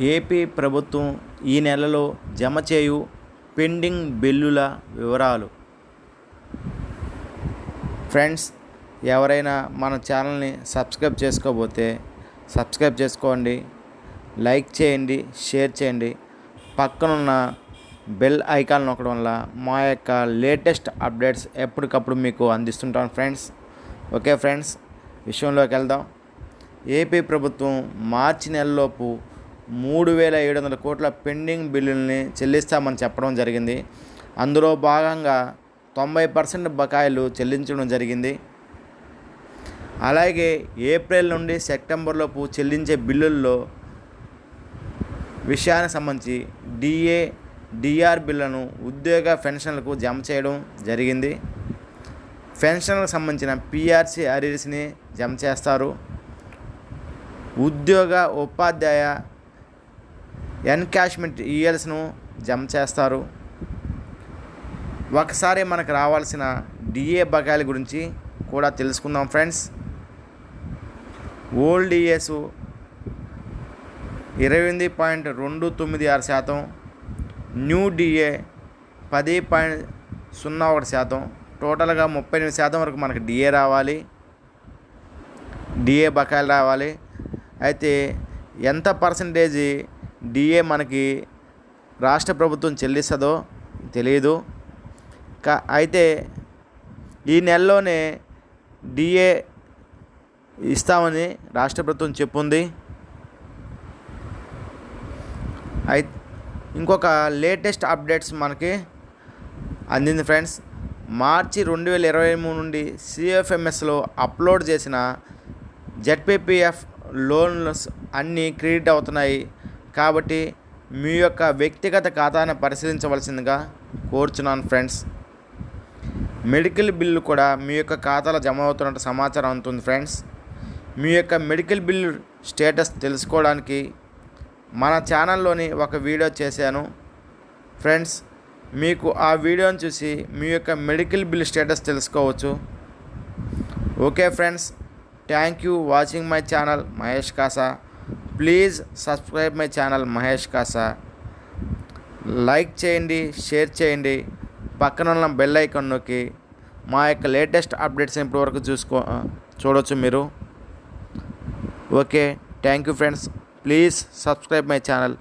AP ప్రభుత్వం ఈ నెలలో జమ చేయు పెండింగ్ బిల్లుల వివరాలు. ఫ్రెండ్స్ ఎవరైనా మన ఛానల్ని సబ్స్క్రైబ్ చేసుకోబోతే సబ్స్క్రైబ్ చేసుకోండి లైక్ చేయండి షేర్ చేయండి. పక్కనున్న బెల్ ఐకాన్ నొక్కడం వల్ల మా యొక్క లేటెస్ట్ అప్డేట్స్ ఎప్పటికప్పుడు మీకు అందిస్తుంటాను ఫ్రెండ్స్. ఓకే ఫ్రెండ్స్ విషయంలోకి వెళ్దాం. ఏపీ ప్రభుత్వం మార్చి నెలలోపు మూడు వేల ఏడు వందల కోట్ల పెండింగ్ బిల్లుల్ని చెల్లిస్తామని చెప్పడం జరిగింది. అందులో భాగంగా తొంభై పర్సెంట్ బకాయిలు చెల్లించడం జరిగింది. అలాగే ఏప్రిల్ నుండి సెప్టెంబర్లోపు చెల్లించే బిల్లుల్లో విషయానికి సంబంధించి డిఏ డిఆర్ బిల్లును ఉద్యోగ పెన్షన్లకు జమ చేయడం జరిగింది. పెన్షన్లకు సంబంధించిన పిఆర్సీ అరీస్ని జమ చేస్తారు. ఉద్యోగ ఉపాధ్యాయ ఎన్కాష్మెంట్ ఈఎల్స్ను జమ చేస్తారు. ఒకసారి మనకు రావాల్సిన డిఏ బకాయిల గురించి కూడా తెలుసుకుందాం ఫ్రెండ్స్. ఓల్డ్ ఈఎస్ ఇరవై ఎనిమిది పాయింట్ రెండు తొమ్మిది ఆరు శాతం న్యూ డిఏ పది పాయింట్ సున్నా ఒకటి శాతం టోటల్గా ముప్పై ఎనిమిది శాతం వరకు మనకు డిఏ రావాలి. డిఏ బకాయిలు రావాలి. అయితే ఎంత పర్సంటేజీ డిఏ మనకి రాష్ట్ర ప్రభుత్వం చెల్లిస్తుందో తెలియదు కా అయితే ఈ నెలలోనే డిఏ ఇస్తామని రాష్ట్ర ప్రభుత్వం చెప్పుంది. అయి ఇంకొక లేటెస్ట్ అప్డేట్స్ మనకి అందింది ఫ్రెండ్స్. మార్చి రెండు వేల ఇరవై మూడు నుండి సిఎఫ్ఎంఎస్లో అప్లోడ్ చేసిన జెడ్పీపీఎఫ్ లోన్స్ అన్నీ క్రెడిట్ అవుతున్నాయి. కాబట్టి మీ యొక్క వ్యక్తిగత ఖాతాను పరిశీలించవలసిందిగా కోరుచున్నాను ఫ్రెండ్స్. మెడికల్ బిల్లు కూడా మీ యొక్క ఖాతాలో జమ అవుతున్నట్టు సమాచారం అందుతుంది ఫ్రెండ్స్. మీ యొక్క మెడికల్ బిల్లు స్టేటస్ తెలుసుకోవడానికి మన ఛానల్లోని ఒక వీడియో చేశాను. ఫ్రెండ్స్ మీకు ఆ వీడియోని చూసి మీ యొక్క మెడికల్ బిల్ స్టేటస్ తెలుసుకోవచ్చు. Okay friends thank you watching my channel Mahesh Kasa. Please subscribe my channel Mahesh Kasa. Like చేయండి షేర్ చేయండి. పక్కన ఉన్న బెల్ ఐకాన్ నొక్కి మా యొక్క లేటెస్ట్ అప్డేట్స్ ఇప్పటివరకు చూసుకో చూడవచ్చు మీరు. Okay thank you friends. Please subscribe my channel.